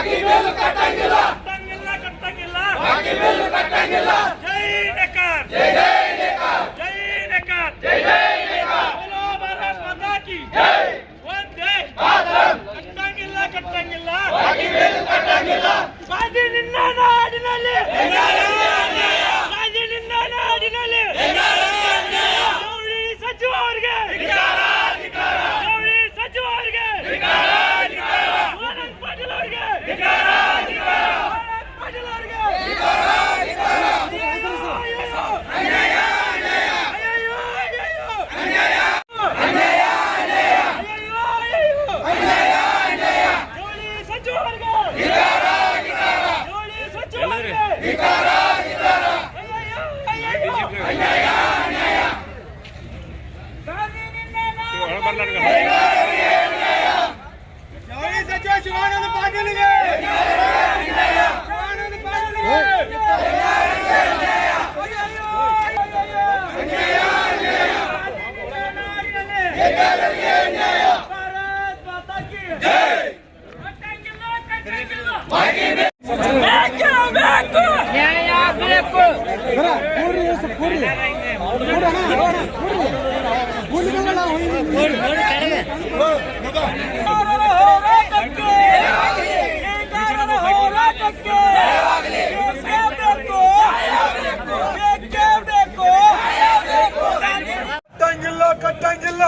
ಕಟ್ಟಂಗಿಲ್ಲ. ಕಟ್ಟಂಗಿಲ್ಲ ಕಟ್ಟಂಗಿಲ್ಲ. ಕಟ್ಟಂಗಿಲ್ಲ. ಜೈ ನೇಕಾರ ಜೈ ಜೈ ಶಿವಾನಂದ ಪಾಟೀಲ್ಗೆ ಶಿವಾನಂದ ಪಾಟೀಲ್ಗೆ ಭಾರತ್ ಮಾತಾ ಕಿ ಕಟ್ಟಂಗಿಲ್ಲ, ಕಟ್ಟಂಗಿಲ್ಲ. ಬೇಕೇ ಬೇಕು. ನ್ಯಾಯ ಬೇಕು ನೇಕಾರರ ಹೋರಾಟಕ್ಕೆ ನೇಕಾರರ ಹೋರಾಟಕ್ಕೆ ಬೇಕೇ ಬೇಕು. ಬೇಕೇ ಬೇಕು. ಕಟ್ಟಂಗಿಲ್ಲ ಕಟ್ಟಂಗಿಲ್ಲ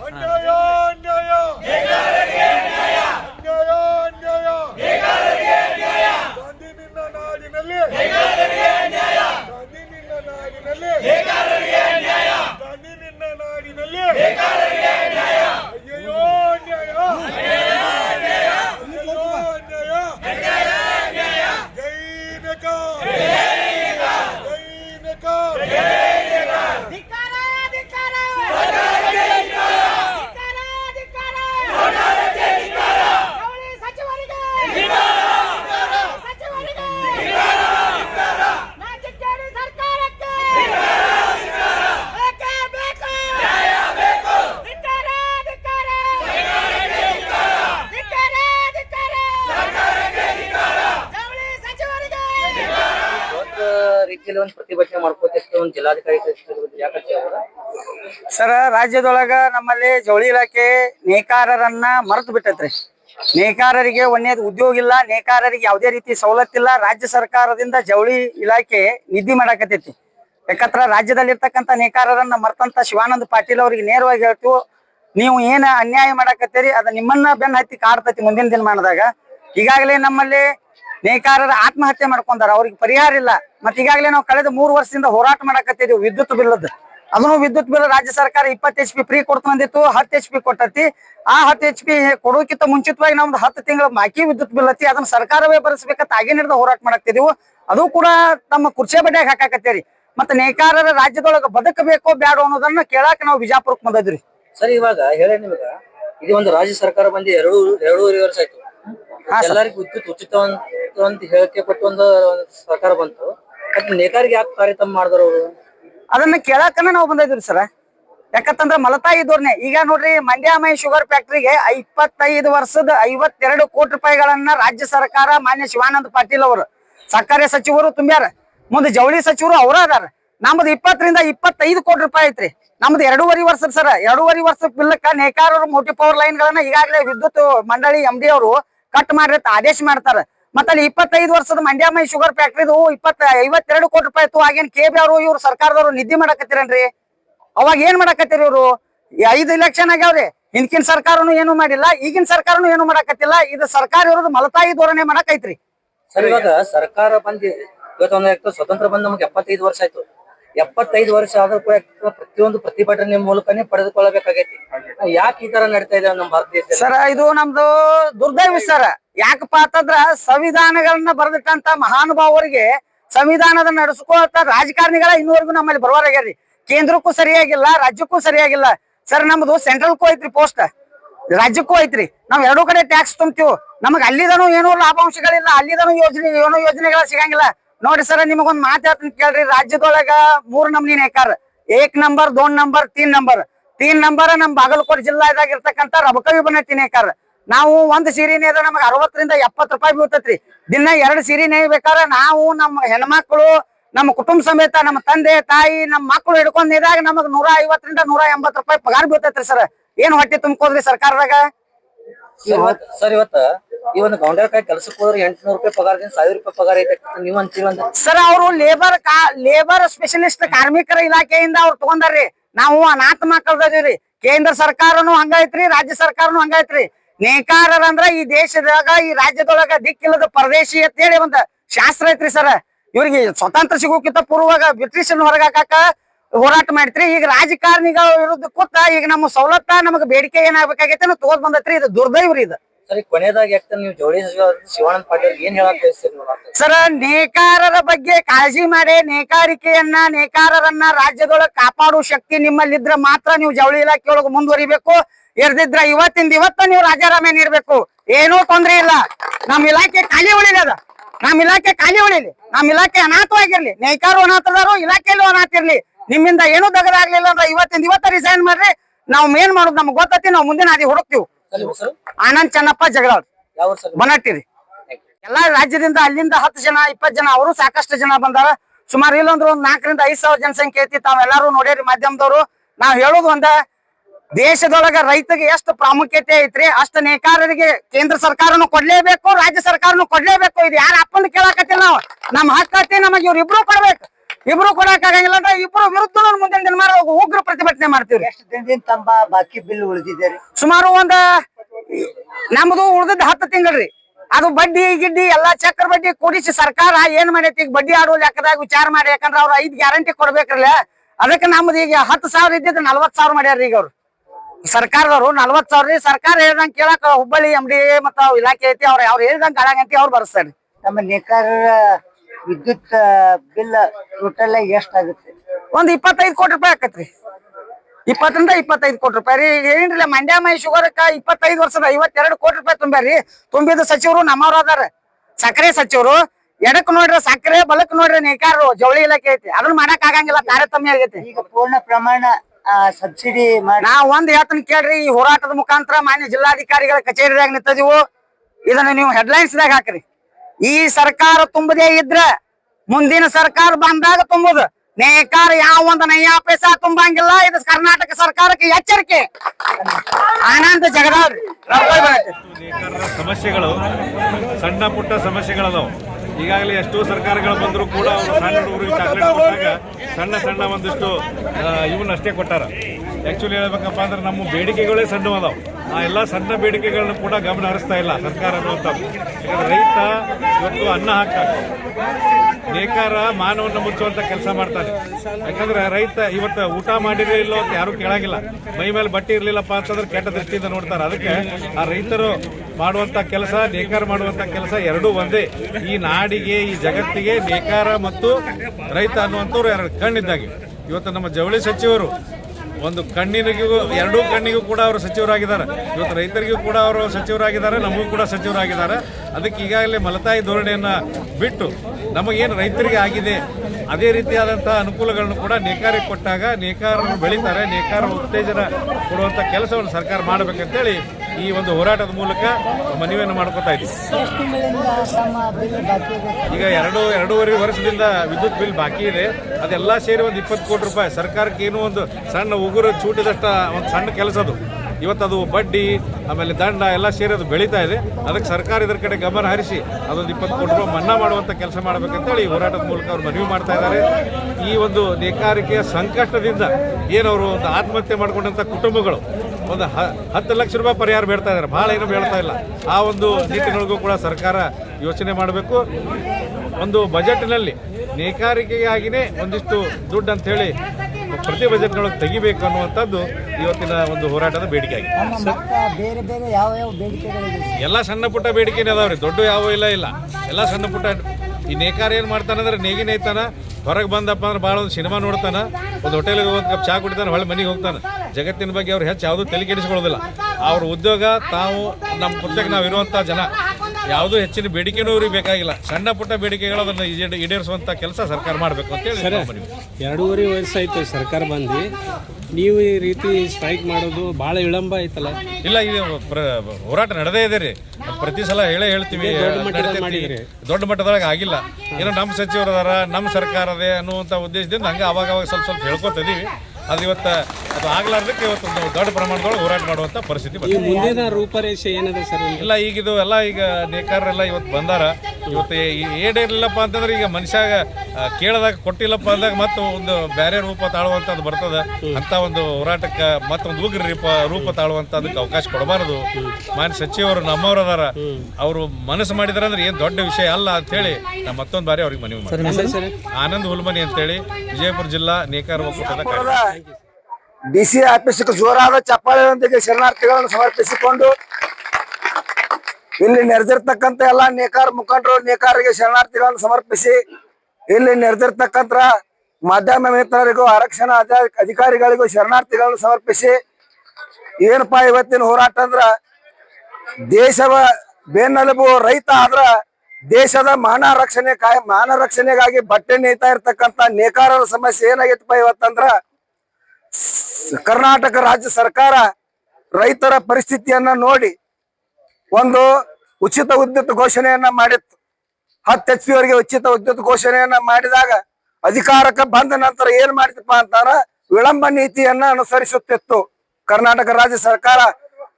ಅನ್ಯಾಯ ಅನ್ಯಾಯ ಅನ್ಯಾಯ ಅನ್ಯಾಯ ಗಾಂಧಿ ನಿನ್ನ ನಾಡಿನಲ್ಲಿ ಗಾಂಧಿ ನಿನ್ನ ನಾಡಿನಲ್ಲಿ ಗಾಂಧಿ ನಿನ್ನ ನಾಡಿನಲ್ಲಿ ಅಯ್ಯಯ್ಯೋ ಅನ್ಯಾಯ ಅಯ್ಯಯ್ಯೋ ಅನ್ಯಾಯ ಜೈ ನಕಾರ ಜೈ ನಕಾರ ಧಿಕ್ಕಾರ ಧಿಕ್ಕಾರ ಧಿಕ್ಕಾರ ಧಿಕ್ಕಾರ ಜವಳಿ ಸಚಿವರಿಗೆ ಸಚಿವರಿಗೆ ರಾಜ್ಯಕ್ಕೆ ಸರ್ಕಾರಕ್ಕೆ ಬೇಕೇ ಬೇಕು ಧಿಕ್ಕಾರ ಧಿಕ್ಕಾರ ಧಿಕ್ಕಾರ ಧಿಕ್ಕಾರ ಜವಳಿ ಸಚಿವರಿಗೆ ಒಂದು ರೀತಿಯಲ್ಲಿ ಒಂದು ಪ್ರತಿಭಟನೆ ಮಾಡ್ಕೋತಿತ್ತು, ಒಂದು ಜಿಲ್ಲಾಧಿಕಾರಿ ಅವರ ಸರ್, ರಾಜ್ಯದೊಳಗ ನಮ್ಮಲ್ಲಿ ಜವಳಿ ಇಲಾಖೆ ನೇಕಾರರನ್ನ ಮರೆತು ಬಿಟ್ಟತ್ರಿ. ನೇಕಾರರಿಗೆ ಒಂದೇದು ಉದ್ಯೋಗ ಇಲ್ಲ, ನೇಕಾರರಿಗೆ ಯಾವುದೇ ರೀತಿ ಸವಲತ್ತಿಲ್ಲ ರಾಜ್ಯ ಸರ್ಕಾರದಿಂದ ಜವಳಿ ಇಲಾಖೆ ನಿಧಿ ಮಾಡಾಕತೈತಿ ಯಾಕಂದ್ರ ರಾಜ್ಯದಲ್ಲಿರ್ತಕ್ಕಂಥ ನೇಕಾರರನ್ನ ಮರ್ತಂತ ಶಿವಾನಂದ ಪಾಟೀಲ್ ಅವರಿಗೆ ನೇರವಾಗಿ ಹೇಳ್ತೀವಿ ನೀವು ಏನ ಅನ್ಯಾಯ ಮಾಡಾಕತ್ತೀರಿ, ಅದ ನಿಮ್ಮನ್ನ ಬೆನ್ನ ಹತ್ತಿ ಕಾಡ್ತೈತಿ ಮುಂದಿನ ದಿನಮಾನದಾಗ. ಈಗಾಗಲೇ ನಮ್ಮಲ್ಲಿ ನೇಕಾರರ ಆತ್ಮಹತ್ಯೆ ಮಾಡ್ಕೊಂಡಾರ, ಅವ್ರಿಗೆ ಪರಿಹಾರ ಇಲ್ಲ. ಮತ್ತೆ ಈಗಾಗಲೇ ನಾವು ಕಳೆದ ಮೂರು ವರ್ಷದಿಂದ ಹೋರಾಟ ಮಾಡಕತ್ತಿದೀವಿ ವಿದ್ಯುತ್ ಬಿಲ್ಲದ. ಅದನ್ನು ವಿದ್ಯುತ್ ಬಿಲ್ ರಾಜ್ಯ ಸರ್ಕಾರ ಇಪ್ಪತ್ತು ಎಚ್ ಪಿ ಫ್ರೀ ಕೊಡ್ತಂದಿತ್ತು ಹತ್ತು ಎಚ್ ಪಿ ಕೊಟ್ಟತಿ. ಆ ಹತ್ತು ಎಚ್ ಪಿ ಕೊಡೋಕ್ಕಿಂತ ಮುಂಚಿತವಾಗಿ ನಮ್ದು ಹತ್ತು ತಿಂಗಳ ಬಾಕಿ ವಿದ್ಯುತ್ ಬಿಲ್ ಐತಿ ಅದನ್ನ ಸರ್ಕಾರವೇ ಭರಿಸ್ಬೇಕಂತ ಹಾಗೆ ಹಿಡಿದು ಹೋರಾಟ ಮಾಡಾಕ್ತಿದೀವಿ ಅದು ಕೂಡ ತಮ್ಮ ಕುರ್ಚೆ ಬಡ್ಯಾಗ ಹಾಕಾಕತ್ತೇರಿ. ಮತ್ತೆ ನೇಕಾರರ ರಾಜ್ಯದೊಳಗ ಬದುಕಬೇಕೋ ಬ್ಯಾಡೋ ಅನ್ನೋದನ್ನ ಕೇಳಾಕ ನಾವು ಬಿಜಾಪುರಕ್ಕೆ ಬಂದದ್ರಿ. ಸರಿ ಇವಾಗ ಹೇಳಿ ನಿಮಗ? ಇದು ಒಂದು ರಾಜ್ಯ ಸರ್ಕಾರ ಬಂದು ಎರಡು, ಎರಡೂವರೆ ವರ್ಷ ಆಯ್ತು. ಹಾ, ಸರ್. ಎಲ್ಲರಿಗೂ ವಿದ್ಯುತ್ ಉಚಿತ ಅಂತ ಅಂತ ಹೇಳಿಕೆ ಕೊಟ್ಟು ಒಂದು ಸರ್ಕಾರ ಬಂತು. ಮತ್ತೆ ನೇಕಾರಿಗೆ ಯಾಕೆ ಕಾರ್ಯಕ್ರಮ ಮಾಡಿದ್ರು ಅವರು? ಅದನ್ನ ಕೇಳಾಕನ ನಾವು ಬಂದಿದ್ವಿ ಸರ್. ಯಾಕಂತಂದ್ರ ಮಲತಾಯಿ ಧೋರಣೆ ಈಗ ನೋಡ್ರಿ ಮಂಡ್ಯಾಮೈ ಶುಗರ್ ಫ್ಯಾಕ್ಟರಿಗೆ ಇಪ್ಪತ್ತೈದು ವರ್ಷದ ಐವತ್ತೆರಡು ಕೋಟಿ ರೂಪಾಯಿಗಳನ್ನ ರಾಜ್ಯ ಸರ್ಕಾರ ಮಾನ್ಯ ಶಿವಾನಂದ ಪಾಟೀಲ್ ಅವರು ಸಕ್ಕರೆ ಸಚಿವರು ತುಂಬ್ಯಾರ. ಮುಂದೆ ಜವಳಿ ಸಚಿವರು ಅವರ ಅದಾರ. ನಮ್ದು ಇಪ್ಪತ್ತರಿಂದ ಇಪ್ಪತ್ತೈದು ಕೋಟಿ ರೂಪಾಯಿ ಐತ್ರಿ. ನಮ್ದು ಎರಡೂವರೆ ವರ್ಷ ಸರ್ ಎರಡೂವರೆ ವರ್ಷ ಬಿಲ್ಲಕ್ಕ ನೇಕಾರರು ಮೋಟಿ ಪವರ್ ಲೈನ್ ಗಳನ್ನ ಈಗಾಗಲೇ ವಿದ್ಯುತ್ ಮಂಡಳಿ ಎಂ ಡಿ ಅವರು ಕಟ್ ಮಾಡ್ರಿ ಆದೇಶ ಮಾಡ್ತಾರ. ಮತ್ತೆ ಅಲ್ಲಿ ಇಪ್ಪತ್ತೈದು ವರ್ಷದ ಮಂಡ್ಯಾಮೈ ಶುಗರ್ ಫ್ಯಾಕ್ಟ್ರಿದು ಇಪ್ಪತ್ತ, ಐವತ್ತೆರಡು ಕೋಟಿ ರೂಪಾಯಿ ಇತ್ತು ಆಗೇನ್ ಕೆ ಬಿ ಅವರು, ಇವ್ರು ಸರ್ಕಾರದವರು ನಿಧಿ ಮಾಡಕತ್ತಿರನ್ರಿ? ಅವಾಗ ಏನ್ ಮಾಡಕತ್ತಿರ ಇವ್ರು? ಐದು ಇಲೆಕ್ಷನ್ ಆಗ್ಯಾವ್ರಿ. ಹಿಂದಿನ ಸರ್ಕಾರನು ಏನು ಮಾಡಿಲ್ಲ, ಈಗಿನ ಸರ್ಕಾರನು ಏನು ಮಾಡಕತ್ತಿಲ್ಲ. ಇದು ಸರ್ಕಾರ ಇರೋದು ಮಲತಾಯಿ ಧೋರಣೆ ಮಾಡಕೈತ್ರಿ. ಸರ್, ಇವಾಗ ಸರ್ಕಾರ ಬಂದಿ, ಇವತ್ತೊಂದು ಯಾಕೆ ಸ್ವತಂತ್ರ ಬಂದ್ ನಮ್ಗೆ ಎಪ್ಪತ್ತೈದು ವರ್ಷ ಆಯ್ತು. ಎಪ್ಪತ್ತೈದು ವರ್ಷ ಆದ್ರೂ ಕೂಡ ಪ್ರತಿಯೊಂದು ಪ್ರತಿಭಟನೆ ಮೂಲಕನೇ ಪಡೆದುಕೊಳ್ಳಬೇಕಾಗೈತಿ. ಯಾಕೆ ಈ ತರ ನಡೀತಾ ಇದೆ ನಮ್ಮ ಭಾರತ ಸರ್, ಇದು ನಮ್ದು ದುರ್ದೈವ ಸರ. ಯಾಕಪ್ಪ ಅಂತಂದ್ರ ಸಂವಿಧಾನಗಳನ್ನ ಬರೆದಿಟ್ಟಂತ ಮಹಾನುಭಾವರಿಗೆ ಸಂವಿಧಾನದ ನಡೆಸ್ಕೊಳ್ತ ರಾಜಕಾರಣಿಗಳ ಇನ್ನೂವರೆಗೂ ನಮ್ಮಲ್ಲಿ ಬರವಾರಾಗ್ಯಾರ್ರಿ. ಕೇಂದ್ರಕ್ಕೂ ಸರಿಯಾಗಿಲ್ಲ, ರಾಜ್ಯಕ್ಕೂ ಸರಿಯಾಗಿಲ್ಲ. ಸರ್, ನಮ್ದು ಸೆಂಟ್ರಲ್ಗೂ ಐತ್ರಿ ಪೋಸ್ಟ್. ರಾಜ್ಯಕ್ಕೂ ಐತ್ರಿ. ನಾವ್ ಎರಡೂ ಕಡೆ ಟ್ಯಾಕ್ಸ್ ತುಂಬ್ತೀವಿ. ನಮಗ್ ಅಲ್ಲಿದನು ಏನೂ ಲಾಭಾಂಶಗಳಿಲ್ಲ, ಅಲ್ಲಿದನು ಯೋಜನೆ, ಏನೋ ಯೋಜನೆಗಳ ಸಿಗಂಗಿಲ್ಲ. ನೋಡಿ ಸರ್, ನಿಮಗೊಂದ್ ಮಾತು ಹೇಳ್ತೀನಿ ಕೇಳ್ರಿ. ರಾಜ್ಯದೊಳಗ ಮೂರ್ ನಮ್ನಿ ನೇಕಾರ ಏಕ್ ನಂಬರ್ ದೋನ್ ನಂಬರ್, ತೀನ್ ನಂಬರ್. ತೀನ್ ನಂಬರ್ ನಮ್ ಬಾಗಲಕೋಟೆ ಜಿಲ್ಲಾದಾಗ ಇರ್ತಕ್ಕಂಥ ರಬಕವಿ ಬನ್ನಟ್ಟಿ ನೇಕಾರ ನಾವು ಒಂದ್ ಸೀರೆ ನೇಯ್ದ್ರೆ ನಮಗ್ ಅರವತ್ತರಿಂದ ಎಪ್ಪತ್ ರೂಪಾಯಿ ಬೀಳ್ತೈತ್ರಿ. ದಿನ ಎರಡ್ ಸೀರೆ ನೇಯ್ಬೇಕಾದ್ರೆ ನಾವು ನಮ್ಮ ಹೆಣ್ಮಕ್ಳು, ನಮ್ಮ ಕುಟುಂಬ ಸಮೇತ ನಮ್ಮ ತಂದೆ, ತಾಯಿ, ನಮ್ಮ ಮಕ್ಕಳು ಹಿಡ್ಕೊಂಡ್ ನೇಯ್ದಾಗ ನಮಗ್ ನೂರ ಐವತ್ತರಿಂದ ನೂರ ಎಂಬತ್ ರೂಪಾಯಿ ಪಗಾರ ಬೀಳ್ತೈತ್ರಿ ಸರ್. ಏನ್ ಹೊಟ್ಟೆ ತುಂಬ್ಕೋದ್ರಿ ಸರ್ಕಾರದಾಗ? ಸರ್ ಇವತ್ತ ಈ ಒಂದು ಗೌಂಡರ್ಕಾಯಿ ಕೆಲಸಕ್ಕೆ ಹೋದ್ರೆ ಎಂಟ್ನೂರು ರೂಪಾಯಿ ಪಗಾರದಿಂದ ಸಾವಿರ ರೂಪಾಯಿ ಪಗಾರ ಐತೆ ನೀವ್ ಅಂತೀವಂದ್ರೆ ಸರ್ ಅವರು ಲೇಬರ್ ಕಾ ಲೇಬರ್ ಸ್ಪೆಷಲಿಸ್ಟ್ ಕಾರ್ಮಿಕರ ಇಲಾಖೆಯಿಂದ ಅವ್ರು ತಗೊಂಡಾರ್ರಿ. ನಾವು ಅನಾಥ ಮಕ್ಕಳದೀವ್ರಿ ಕೇಂದ್ರ ಸರ್ಕಾರನು ಹಂಗೈತ್ರಿ ರಾಜ್ಯ ಸರ್ಕಾರನು ಹಂಗೈತ್ರಿ ನೇಕಾರರಂದ್ರ ಈ ದೇಶದಾಗ ಈ ರಾಜ್ಯದೊಳಗ ದಿಕ್ಕಿಲ್ಲದ ಪರದೇಶಿ ಅಂತ ಹೇಳಿ ಒಂದ್ ಶಾಸ್ತ್ರ ಐತ್ರಿ ಸರ್. ಇವ್ರಿಗೆ ಸ್ವತಂತ್ರ ಸಿಗೋಕ್ಕಿಂತ ಪೂರ್ವಾಗ ಬ್ರಿಟಿಷನ್ ಹೊರಗಾಕ ಹೋರಾಟ ಮಾಡ್ತ್ರಿ. ಈಗ ರಾಜಕಾರಣಿಗಳ ವಿರುದ್ಧ ಕೂತ ಈಗ ನಮ್ಮ ಸವಲತ್ತ ನಮಗ್ ಬೇಡಿಕೆ ಏನಾಗ್ಬೇಕಾಗೈತೆ ನಾವು ತಗೋದ್ ಬಂದೈತ್ರಿ. ಇದು ದುರ್ದೈವ್ರಿ ಇದು. ಸರಿ ಕೊನೆಯದಾಗ ನೀವು ಜೋಡಿ ಸಚಿವ ಶಿವಾನಂದ ಪಾಟೀಲ್ ಏನ್ ಹೇಳಕ್ ಬಯಸ್ತೀರಿ? ಸರ ನೇಕಾರರ ಬಗ್ಗೆ ಕಾಳಜಿ ಮಾಡಿ ನೇಕಾರಿಕೆಯನ್ನ ನೇಕಾರರನ್ನ ರಾಜ್ಯದೊಳಗೆ ಕಾಪಾಡುವ ಶಕ್ತಿ ನಿಮ್ಮಲ್ಲಿದ್ರ ಮಾತ್ರ ನೀವು ಜವಳಿ ಇಲಾಖೆಯೊಳಗೆ ಮುಂದುವರಿಬೇಕು. ಇರ್ದಿದ್ರ ಇವತ್ತಿಂದ ಇವತ್ತ ನೀವು ರಾಜಾರಾಮೇನ್ ಇರ್ಬೇಕು. ಏನೂ ತೊಂದ್ರೆ ಇಲ್ಲ. ನಮ್ ಇಲಾಖೆ ಖಾಲಿ ಉಳಿಲದ ನಮ್ ಇಲಾಖೆ ಖಾಲಿ ಉಳಿಲಿ ನಮ್ ಇಲಾಖೆ ಅನಾಥವಾಗಿರ್ಲಿ. ನೇಕಾರು ಅನಾಥದಾರು ಇಲಾಖೆಯಲ್ಲೂ ಅನಾಥ ಇರ್ಲಿ. ನಿಮ್ಮಿಂದ ಏನೂ ದಗದಾಗ್ಲಿಲ್ಲ ಅಂದ್ರೆ ಇವತ್ತಿಂದ ಇವತ್ತ ರಿಸೈನ್ ಮಾಡ್ರಿ. ನಾವು ಮೇನ್ ಮಾಡೋದು ನಮ್ಗೆ ಗೊತ್ತೈತಿ ನಾವು ಮುಂದಿನ ಅದಿ ಹುಡುಕ್ತಿವಿ. ಆನಂದ್ ಚನ್ನಪ್ಪ ಜಗಳ ಬನಟ್ಟಿರಿ. ಎಲ್ಲಾ ರಾಜ್ಯದಿಂದ ಅಲ್ಲಿಂದ ಹತ್ತು ಜನ ಇಪ್ಪತ್ ಜನ ಅವರು ಸಾಕಷ್ಟು ಜನ ಬಂದಾರ. ಸುಮಾರು ಇಲ್ಲೊಂದ್ರು ಒಂದ್ ನಾಲ್ಕರಿಂದ ಐದ್ ಸಾವಿರ ಜನಸಂಖ್ಯೆ ಐತಿ. ತಾವೆಲ್ಲರೂ ನೋಡ್ಯಾರಿ ಮಾಧ್ಯಮದವರು. ನಾವ್ ಹೇಳೋದು ಒಂದ ದೇಶದೊಳಗ ರೈತಗೆ ಎಷ್ಟು ಪ್ರಾಮುಖ್ಯತೆ ಐತ್ರಿ ಅಷ್ಟ ನೇಕಾರರಿಗೆ ಕೇಂದ್ರ ಸರ್ಕಾರನು ಕೊಡ್ಲೇಬೇಕು ರಾಜ್ಯ ಸರ್ಕಾರನು ಕೊಡ್ಲೇಬೇಕು. ಇದು ಯಾರ ಅಪ್ಪಂದು ಕೇಳಾಕತ್ತಿಲ್ಲ ನಾವು? ನಮ್ ಹಕ್ಕೈತಿ ನಮಗ್ ಇವ್ರು ಇಬ್ರು ಕೊಡ್ಬೇಕು. ಇಬ್ರು ಕೊಡಕ್ ಆಗಂಗಿಲ್ಲ ಅಂದ್ರೆ ಇಬ್ರು ವಿರುದ್ಧ ಮುಂದಿನ ದಿನಮಾನ ಉಗ್ರ ಪ್ರತಿಭಟನೆ ಮಾಡ್ತೀವ್ರಿ. ಎಷ್ಟು ದಿನದಿಂದ ತಮ್ಮ ಬಾಕಿ ಬಿಲ್ ಉಳಿದಿದ್ದಾರೆ ರೀ? ಸುಮಾರು ಒಂದ ನಮ್ದು ಉಳ್ದದ್ ಹತ್ತು ತಿಂಗಳ್ರಿ ಅದು ಬಡ್ಡಿ ಗಿಡ್ಡಿ ಎಲ್ಲಾ ಚಕ್ರ ಬಡ್ಡಿ ಕೂಡಿಸಿ ಸರ್ಕಾರ ಏನ್ ಮಾಡೈತಿ? ಈಗ ಬಡ್ಡಿ ಆಡುವ ಲೆಕ್ಕದಾಗ ವಿಚಾರ ಮಾಡಿ ಯಾಕಂದ್ರೆ ಅವ್ರು ಐದ್ ಗ್ಯಾರಂಟಿ ಕೊಡ್ಬೇಕ್ರಲ್ಲ. ಅದಕ್ಕೆ ನಮ್ದು ಈಗ ಹತ್ತು ಸಾವಿರ ಇದ್ದಿದ್ದು ನಲ್ವತ್ ಸಾವಿರ ಮಾಡ್ಯಾರ ಈಗ ಅವ್ರು. ಸರ್ಕಾರದವ್ರು ನಲ್ವತ್ ಸಾವಿರ ರೀ. ಸರ್ಕಾರ ಹೇಳ್ದಂಗ್ ಕೇಳಕ್ ಹುಬ್ಬಳ್ಳಿ ಎಂ ಡಿ ಮತ್ತ ಇಲಾಖೆ ಐತಿ ಅವ್ರ ಅವ್ರ ಹೇಳ್ದಂಗ್ ಕಾಳಾಗಂತಿ ಅವ್ರು ಬರ್ಸ್ತಾರ್ರಿ. ನಮ್ಮ ನೇಕಾರರ ವಿದ್ಯುತ್ ಬಿಲ್ ಟೋಟಲ್ ಎಷ್ಟಾಗುತ್ತೆ? ಒಂದ್ ಇಪ್ಪತ್ತೈದು ಕೋಟಿ ರೂಪಾಯಿ ಆಕತ್ರಿ. ಇಪ್ಪತ್ತರಿಂದ ಇಪ್ಪತ್ತೈದು ಕೋಟಿ ರೂಪಾಯಿ. ರೀ ಏನ್ರಿ ಮಂಡ್ಯ ಮೈ ಶುಗರ್ಕ ಇಪ್ಪತ್ತೈದು ವರ್ಷದ ಐವತ್ತೆರಡು ಕೋಟಿ ರೂಪಾಯಿ ತುಂಬ್ಯಾರಿ. ತುಂಬಿದ ಸಚಿವರು ನಮ್ಮವ್ರ ಅದಾರ. ಸಕ್ಕರೆ ಸಚಿವರು ಎಡಕ್ ನೋಡ್ರಿ ಸಕ್ಕರೆ ಬಲಕ್ ನೋಡ್ರಿ ನೇಕಾರರು ಜವಳಿ ಇಲಾಖೆ ಐತಿ. ಅದನ್ನ ಮಾಡಕ್ ಆಗಂಗಿಲ್ಲ ತಾರತಮ್ಯ ಆಗೈತಿ. ಈಗ ಪೂರ್ಣ ಪ್ರಮಾಣ ಸಬ್ಸಿಡಿ ನಾ ಒಂದ್ ಹೇಳ್ತೀನಿ ಕೇಳ್ರಿ ಈ ಹೋರಾಟದ ಮುಖಾಂತರ ಮಾನ್ಯ ಜಿಲ್ಲಾಧಿಕಾರಿಗಳ ಕಚೇರಿದಾಗ ನಿಂತಿದೀವು. ಇದನ್ನ ನೀವು ಹೆಡ್ಲೈನ್ಸ್ ದಾಗ ಹಾಕ್ರಿ. ಈ ಸರ್ಕಾರ ತುಂಬದೇ ಇದ್ರ ಮುಂದಿನ ಸರ್ಕಾರ ಬಂದಾಗ ತುಂಬುದು. ನೇಕಾರ ಯಾವ ಒಂದು ನಯ್ಯಾ ಪೈಸಾ ತುಂಬಂಗಿಲ್ಲ, ಇದು ಕರ್ನಾಟಕ ಸರ್ಕಾರಕ್ಕೆ ಎಚ್ಚರಿಕೆ. ಆನಂದ. ನೇಕಾರರ ಸಮಸ್ಯೆಗಳು, ಸಣ್ಣ ಪುಟ್ಟ ಸಮಸ್ಯೆಗಳದಾವ. ಈಗಾಗಲೇ ಎಷ್ಟೋ ಸರ್ಕಾರಗಳು ಬಂದರೂ ಕೂಡ ಸಣ್ಣ ಹುಡುಗರಿಗೆ ಚಾಕ್ಲೇಟ್ ಸಣ್ಣ ಸಣ್ಣ ಒಂದಿಷ್ಟು ಇವನ್ನ ಅಷ್ಟೇ ಕೊಟ್ಟಾರ. ಆ್ಯಕ್ಚುಲಿ ಹೇಳ್ಬೇಕಪ್ಪ ಅಂದ್ರೆ ನಮ್ಮ ಬೇಡಿಕೆಗಳೇ ಸಣ್ಣ ಅದಾವ ಆ ಎಲ್ಲ ಸಣ್ಣ ಬೇಡಿಕೆಗಳನ್ನ ಕೂಡ ಗಮನ ಹರಿಸ್ತಾ ಇಲ್ಲ ಸರ್ಕಾರ ಅನ್ನುವಂಥದ್ದು. ರೈತ ಇವತ್ತು ಅನ್ನ ಹಾಕ್ತಾನೆ. ನೇಕಾರ ಮಾನವನ್ನ ಮುಚ್ಚುವಂಥ ಕೆಲಸ ಮಾಡ್ತಾನೆ. ಯಾಕಂದ್ರೆ ರೈತ ಇವತ್ತು ಊಟ ಮಾಡಿದ್ರೆ ಇಲ್ಲೋ ಅಂತ ಯಾರು ಕೇಳಾಗಿಲ್ಲ. ಮೈ ಮೇಲೆ ಬಟ್ಟೆ ಇರಲಿಲ್ಲಪ್ಪ ಅಂತಂದ್ರೆ ಕೆಟ್ಟ ದೃಷ್ಟಿಯಿಂದ ನೋಡ್ತಾರೆ. ಅದಕ್ಕೆ ಆ ರೈತರು ಮಾಡುವಂತ ಕೆಲಸ, ನೇಕಾರ ಮಾಡುವಂತ ಕೆಲಸ ಎರಡೂ ಒಂದೇ. ಈ ನಾಡಿಗೆ, ಈ ಜಗತ್ತಿಗೆ ನೇಕಾರ ಮತ್ತು ರೈತ ಅನ್ನುವಂಥವ್ರು ಎರಡು ಕಣ್ಣಿದ್ದಾಗೆ. ಇವತ್ತು ನಮ್ಮ ಜವಳಿ ಸಚಿವರು ಒಂದು ಕಣ್ಣಿನಿಗೂ, ಎರಡೂ ಕಣ್ಣಿಗೂ ಕೂಡ ಅವರು ಸಚಿವರಾಗಿದ್ದಾರೆ. ಇವತ್ತು ರೈತರಿಗೂ ಕೂಡ ಅವರು ಸಚಿವರಾಗಿದ್ದಾರೆ, ನಮಗೂ ಕೂಡ ಸಚಿವರಾಗಿದ್ದಾರೆ. ಅದಕ್ಕೆ ಈಗಾಗಲೇ ಮಲತಾಯಿ ಧೋರಣೆಯನ್ನು ಬಿಟ್ಟು ನಮಗೇನು ರೈತರಿಗೆ ಆಗಿದೆ? ಅದೇ ರೀತಿಯಾದಂತಹ ಅನುಕೂಲಗಳನ್ನು ಕೂಡ ನೇಕಾರಿಗೆ ಕೊಟ್ಟಾಗ ನೇಕಾರರು ಬೆಳೀತಾರೆ ನೇಕಾರ ಉತ್ತೇಜನ ಕೊಡುವಂಥ ಕೆಲಸವನ್ನು ಸರ್ಕಾರ ಮಾಡಬೇಕಂತೇಳಿ ಈ ಒಂದು ಹೋರಾಟದ ಮೂಲಕ ಮನವಿಯನ್ನು ಮಾಡ್ಕೊತಾ ಇದ್ದೀವಿ. ಈಗ ಎರಡು, ಎರಡೂವರೆ ವರ್ಷದಿಂದ ವಿದ್ಯುತ್ ಬಿಲ್ ಬಾಕಿ ಇದೆ. ಅದೆಲ್ಲ ಸೇರಿ ಒಂದು ಇಪ್ಪತ್ತು ಕೋಟಿ ರೂಪಾಯಿ. ಸರ್ಕಾರಕ್ಕೆ ಏನೋ ಒಂದು ಸಣ್ಣ ಉಗುರು ಚೂಟಿದಷ್ಟ ಒಂದು ಸಣ್ಣ ಕೆಲಸ ಅದು ಇವತ್ತು ಅದು ಬಡ್ಡಿ, ಆಮೇಲೆ ದಂಡ ಎಲ್ಲ ಸೇರಿ ಅದು ಬೆಳೀತಾ ಇದೆ. ಅದಕ್ಕೆ ಸರ್ಕಾರ ಇದರ ಕಡೆ ಗಮನ ಹರಿಸಿ, ಅದೊಂದು ಇಪ್ಪತ್ತು ಕೋಟಿ ರೂಪಾಯಿ ಮನ್ನಾ ಮಾಡುವಂಥ ಕೆಲಸ ಮಾಡಬೇಕಂತೇಳಿ ಹೋರಾಟದ ಮೂಲಕ ಅವರು ಮನವಿ ಮಾಡ್ತಾ ಇದ್ದಾರೆ. ಈ ಒಂದು ನೇಕಾರಿಕೆಯ ಸಂಕಷ್ಟದಿಂದ ಏನವರು ಒಂದು ಆತ್ಮಹತ್ಯೆ ಮಾಡಿಕೊಂಡಂಥ ಕುಟುಂಬಗಳು ಒಂದು ಹತ್ತು ಲಕ್ಷ ರೂಪಾಯಿ ಪರಿಹಾರ ಬೇಡ್ತಾ ಇದ್ದಾರೆ. ಭಾಳ ಏನು ಬೇಡ್ತಾ ಇಲ್ಲ. ಆ ಒಂದು ನಿಟ್ಟಿನೊಳಗೂ ಕೂಡ ಸರ್ಕಾರ ಯೋಚನೆ ಮಾಡಬೇಕು. ಒಂದು ಬಜೆಟ್ನಲ್ಲಿ ನೇಕಾರಿಕೆಗಾಗಿಯೇ ಒಂದಿಷ್ಟು ದುಡ್ಡು ಅಂತ ಹೇಳಿ ಪ್ರತಿ ಬಜೆಟ್ನೊಳಗೆ ತೆಗಿಬೇಕು ಅನ್ನುವಂಥದ್ದು ಇವತ್ತಿನ ಒಂದು ಹೋರಾಟದ ಬೇಡಿಕೆ ಆಗಿದೆ ಬೇರೆ ಬೇರೆ ಯಾವ ಯಾವ ಬೇಡಿಕೆಗಳಿದೆ? ಎಲ್ಲ ಸಣ್ಣ ಪುಟ್ಟ ಬೇಡಿಕೆನೇ ಅದಾವ್ರಿ. ದೊಡ್ಡ ಯಾವ ಇಲ್ಲ ಇಲ್ಲ. ಎಲ್ಲ ಸಣ್ಣ ಪುಟ್ಟ ಈ ನೇಕಾರ ಏನು ಮಾಡ್ತಾನಂದ್ರೆ ನೇಗಿನ ಐತಾನ ಹೊರಗೆ ಬಂದಪ್ಪ ಅಂದ್ರೆ ಭಾಳ ಒಂದು ಸಿನಿಮಾ ನೋಡ್ತಾನೆ ಒಂದು ಹೋಟೆಲ್ಗೆ ಒಂದು ಕಪ್ ಚಾ ಕುಡಿತಾನೆ ಹೊಳ್ಳಿ ಮನೆಗೆ ಹೋಗ್ತಾನೆ. ಜಗತ್ತಿನ ಬಗ್ಗೆ ಅವ್ರು ಹೆಚ್ಚು ಯಾವುದೂ ತಲೆ ಕೆಡಿಸ್ಕೊಳ್ಳೋದಿಲ್ಲ. ಅವ್ರ ಉದ್ಯೋಗ ತಾವು ನಮ್ಮ ಪುಸ್ತಕ ನಾವು ಇರುವಂಥ ಜನ. ಯಾವುದೂ ಹೆಚ್ಚಿನ ಬೇಡಿಕೆನೂ ಇವ್ರಿಗೆ ಬೇಕಾಗಿಲ್ಲ. ಸಣ್ಣ ಪುಟ್ಟ ಬೇಡಿಕೆಗಳು ಅದನ್ನು ಈಡೇರಿಸುವಂಥ ಕೆಲಸ ಸರ್ಕಾರ ಮಾಡಬೇಕು ಅಂತ ಹೇಳಿ ಎರಡೂವರೆ ವರ್ಷಾಯ್ತು ಸರ್ಕಾರ ಬಂದು. ನೀವು ಈ ರೀತಿ ಸ್ಟ್ರೈಕ್ ಮಾಡೋದು ಭಾಳ ವಿಳಂಬ ಆಯ್ತಲ್ಲ? ಇಲ್ಲ ಇದು ಪ್ರ- ಹೋರಾಟ ನಡೆದೇ ಇದೆ ರೀ. ಪ್ರತಿ ಸಲ ಹೇಳೇ ಹೇಳ್ತೀವಿ. ದೊಡ್ಡ ಮಟ್ಟದೊಳಗೆ ಆಗಿಲ್ಲ. ಏನೋ ನಮ್ಮ ಸಚಿವರು ಅದಾರ ನಮ್ಮ ಸರ್ಕಾರ ಅದೇ ಅನ್ನುವಂಥ ಉದ್ದೇಶದಿಂದ ಹಂಗೆ ಅವಾಗ ಅವಾಗ ಸ್ವಲ್ಪ ಸ್ವಲ್ಪ ಹೇಳ್ಕೊತಿದ್ದೀವಿ. ಅದು ಇವತ್ತು ಅದು ಆಗ್ಲಾರ್ದಕ್ಕೆ ಇವತ್ತು ಒಂದು ದೊಡ್ಡ ಪ್ರಮಾಣದೊಳಗೆ ಹೋರಾಟ ಮಾಡುವಂಥ ಪರಿಸ್ಥಿತಿ ಈ ಬಂದಿದೆ ಮುಂದಿನ ರೂಪರೇಷೆ ಏನಿದೆ ಸರ್? ಇಲ್ಲ ಈಗ ಇದು ಎಲ್ಲ ಈಗ ನೇಕಾರರೆಲ್ಲ ಇವತ್ತು ಬಂದಾರ. ಇವತ್ತು ಏಡಿರ್ಲಿಲ್ಲಪ್ಪ ಅಂತಂದ್ರೆ ಈಗ ಮನುಷ್ಯ ಕೇಳದಾಗ ಕೊಟ್ಟಿಲ್ಲಪ್ಪ ಅಂದಾಗ ಮತ್ತೆ ಒಂದು ಬೇರೆ ರೂಪ ತಾಳುವಂಥದ್ದು ಬರ್ತದೆ. ಅಂತ ಒಂದು ಹೋರಾಟಕ್ಕೆ ಮತ್ತೊಂದು ಉಗ್ರ ರೂಪ ರೂಪ ತಾಳುವಂಥದ್ದಕ್ಕೆ ಅವಕಾಶ ಕೊಡಬಾರದು. ಮಾನ್ಯ ಸಚಿವರು ನಮ್ಮವ್ರು ಅದಾರ. ಅವರು ಮನಸ್ಸು ಮಾಡಿದಾರೆ ಅಂದ್ರೆ ಏನು ದೊಡ್ಡ ವಿಷಯ ಅಲ್ಲ ಅಂತ ಹೇಳಿ ನಾ ಮತ್ತೊಂದು ಬಾರಿ ಅವ್ರಿಗೆ ಮನವಿ ಮಾಡಿ ಆನಂದ್ ಹುಲ್ಮನಿ ಅಂತೇಳಿ ವಿಜಯಪುರ ಜಿಲ್ಲಾ ನೇಕಾರ ಒಕ್ಕೂಟದ ಕಾರ್ಯದರ್ಶಿ. ಡಿ ಸಿ ಆಫೀಸ್ಗೆ ಜೋರಾದ ಚಪ್ಪಾಳೆಯೊಂದಿಗೆ ಶರಣಾರ್ಥಿಗಳನ್ನು ಸಮರ್ಪಿಸಿಕೊಂಡು ಇಲ್ಲಿ ನೆರೆದಿರ್ತಕ್ಕಂಥ ಎಲ್ಲಾ ನೇಕಾರ ಮುಖಂಡರು, ನೇಕಾರರಿಗೆ ಶರಣಾರ್ಥಿಗಳನ್ನು ಸಮರ್ಪಿಸಿ ಇಲ್ಲಿ ನೆರೆದಿರ್ತಕ್ಕಂಥ ಮಾಧ್ಯಮ ಮಿತ್ರರಿಗೂ, ಆರಕ್ಷಣಾ ಅಧ- ಅಧಿಕಾರಿಗಳಿಗೂ ಶರಣಾರ್ಥಿಗಳನ್ನು ಸಮರ್ಪಿಸಿ ಏನಪ್ಪಾ ಇವತ್ತಿನ ಹೋರಾಟ ಅಂದ್ರ ದೇಶವ ಬೆನ್ನೆಲುಬು ರೈತ ಆದ್ರ ದೇಶದ ಮಾನ ರಕ್ಷಣೆ ಮಾನ ರಕ್ಷಣೆಗಾಗಿ ಬಟ್ಟೆ ನೇಯ್ತಾ ಇರ್ತಕ್ಕಂಥ ನೇಕಾರರ ಸಮಸ್ಯೆ ಏನಾಗೈತಪ್ಪ ಇವತ್ತಂದ್ರ ಕರ್ನಾಟಕ ರಾಜ್ಯ ಸರ್ಕಾರ ರೈತರ ಪರಿಸ್ಥಿತಿಯನ್ನ ನೋಡಿ ಒಂದು ಉಚಿತ ವಿದ್ಯುತ್ ಘೋಷಣೆಯನ್ನ ಮಾಡಿತ್ತು. ಹತ್ತು ಎಚ್ ಪಿ ಅವರಿಗೆ ಉಚಿತ ವಿದ್ಯುತ್ ಘೋಷಣೆಯನ್ನ ಮಾಡಿದಾಗ ಅಧಿಕಾರಕ್ಕೆ ಬಂದ ನಂತರ ಏನ್ ಮಾಡಿತಪ್ಪ ಅಂತಾರ ವಿಳಂಬ ನೀತಿಯನ್ನ ಅನುಸರಿಸುತ್ತಿತ್ತು. ಕರ್ನಾಟಕ ರಾಜ್ಯ ಸರ್ಕಾರ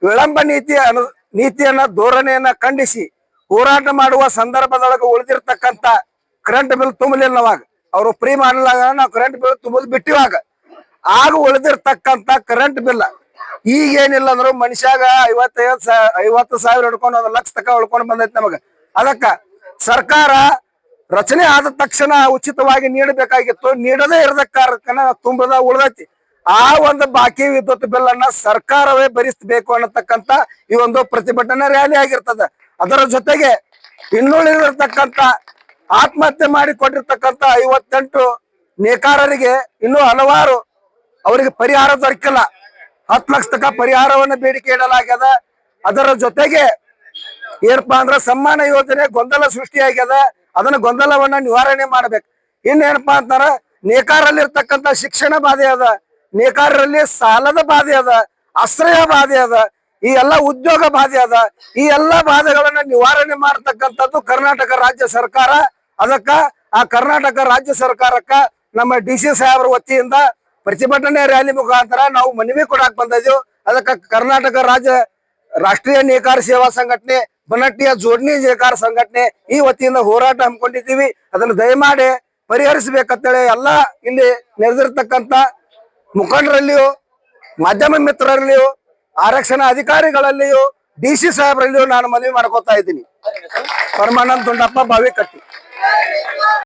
ವಿಳಂಬ ನೀತಿಯ ಅನು ನೀತಿಯನ್ನ ಧೋರಣೆಯನ್ನ ಖಂಡಿಸಿ ಹೋರಾಟ ಮಾಡುವ ಸಂದರ್ಭದೊಳಗೆ ಉಳಿದಿರ್ತಕ್ಕಂತ ಕರೆಂಟ್ ಬಿಲ್ ತುಂಬಲಿಲ್ಲವಾಗ ಅವರು ಫ್ರೀ ಮಾಡಲಾಗ ನಾವು ಕರೆಂಟ್ ಬಿಲ್ ತುಂಬುದು ಬಿಟ್ಟಿವಾಗ ಆಗ ಉಳಿದಿರ್ತಕ್ಕಂತ ಕರೆಂಟ್ ಬಿಲ್ ಈಗ ಏನಿಲ್ಲ ಅಂದ್ರು ಮನುಷ್ಯಾಗ ಐವತ್ತೈವತ್ ಐವತ್ತು ಸಾವಿರ ಹಿಡ್ಕೊಂಡು ಒಂದು ಲಕ್ಷ ತಕ ಉಳ್ಕೊಂಡು ಬಂದೈತಿ ನಮಗ. ಅದಕ್ಕ ಸರ್ಕಾರ ರಚನೆ ಆದ ತಕ್ಷಣ ಉಚಿತವಾಗಿ ನೀಡಬೇಕಾಗಿತ್ತು. ನೀಡದೇ ಇರದ ಕಾರಣ ತುಂಬದ ಉಳ್ದೈತಿ. ಆ ಒಂದು ಬಾಕಿ ವಿದ್ಯುತ್ ಬಿಲ್ ಅನ್ನ ಸರ್ಕಾರವೇ ಭರಿಸಬೇಕು ಅನ್ನತಕ್ಕಂತ ಈ ಒಂದು ಪ್ರತಿಭಟನಾ ರ್ಯಾಲಿ ಆಗಿರ್ತದ. ಅದರ ಜೊತೆಗೆ ಇನ್ನುಳಿದಿರ್ತಕ್ಕಂತ ಆತ್ಮಹತ್ಯೆ ಮಾಡಿ ಕೊಟ್ಟಿರ್ತಕ್ಕಂತ ಐವತ್ತೆಂಟು ನೇಕಾರರಿಗೆ ಇನ್ನೂ ಹಲವಾರು ಅವರಿಗೆ ಪರಿಹಾರ ದೊರಕಿಲ್ಲ. ಹತ್ತು ಲಕ್ಷ ತನಕ ಪರಿಹಾರವನ್ನು ಬೇಡಿಕೆ ಇಡಲಾಗ್ಯದ. ಅದರ ಜೊತೆಗೆ ಏನಪ್ಪಾ ಅಂದ್ರ ಸಮ್ಮಾನ ಯೋಜನೆ ಗೊಂದಲ ಸೃಷ್ಟಿಯಾಗ್ಯದ. ಅದನ್ನ ಗೊಂದಲವನ್ನ ನಿವಾರಣೆ ಮಾಡ್ಬೇಕು. ಇನ್ನೇನಪ್ಪಾ ಅಂತಾರ ನೇಕಾರಲ್ಲಿ ಇರ್ತಕ್ಕಂತ ಶಿಕ್ಷಣ ಬಾಧೆ ಅದ. ನೇಕಾರರಲ್ಲಿ ಸಾಲದ ಬಾಧೆ ಅದ. ಆಶ್ರಯ ಬಾಧೆ ಅದ. ಈ ಎಲ್ಲಾ ಉದ್ಯೋಗ ಬಾಧೆ ಅದ. ಈ ಎಲ್ಲಾ ಬಾಧೆಗಳನ್ನ ನಿವಾರಣೆ ಮಾಡತಕ್ಕಂಥದ್ದು ಕರ್ನಾಟಕ ರಾಜ್ಯ ಸರ್ಕಾರ. ಅದಕ್ಕ ಆ ಕರ್ನಾಟಕ ರಾಜ್ಯ ಸರ್ಕಾರಕ್ಕ ನಮ್ಮ ಡಿ ಸಿ ಸಾಹೇಬ್ರ ವತಿಯಿಂದ ಪ್ರತಿಭಟನೆ ರ್ಯಾಲಿ ಮುಖಾಂತರ ನಾವು ಮನವಿ ಕೊಡಾಕ್ ಬಂದಿದ್ದೇವೆ ಅದಕ್ಕೆ ಕರ್ನಾಟಕ ರಾಜ್ಯ ರಾಷ್ಟ್ರೀಯ ನೇಕಾರ ಸೇವಾ ಸಂಘಟನೆ, ಬನಟ್ಟಿಯ ಜೋಡಣಿ ನೇಕಾರ ಸಂಘಟನೆ ಈ ವತಿಯಿಂದ ಹೋರಾಟ ಹಮ್ಮಿಕೊಂಡಿದ್ದೀವಿ. ಅದನ್ನು ದಯಮಾಡಿ ಪರಿಹರಿಸಬೇಕಂತೇಳಿ ಎಲ್ಲ ಇಲ್ಲಿ ನೆರೆದಿರ್ತಕ್ಕಂಥ ಮುಖಂಡರಲ್ಲಿಯೂ, ಮಾಧ್ಯಮ ಮಿತ್ರರಲ್ಲಿಯೂ, ಆರಕ್ಷಣಾ ಅಧಿಕಾರಿಗಳಲ್ಲಿಯೂ, ಡಿ ಸಿ ಸಾಹೇಬರಲ್ಲಿಯೂ ನಾನು ಮನವಿ ಮಾಡ್ಕೊತಾ ಇದ್ದೀನಿ. ಪರಮಾನಂದ ದುಂಡಪ್ಪ ಬಾವಿ ಕಟ್ಟಿ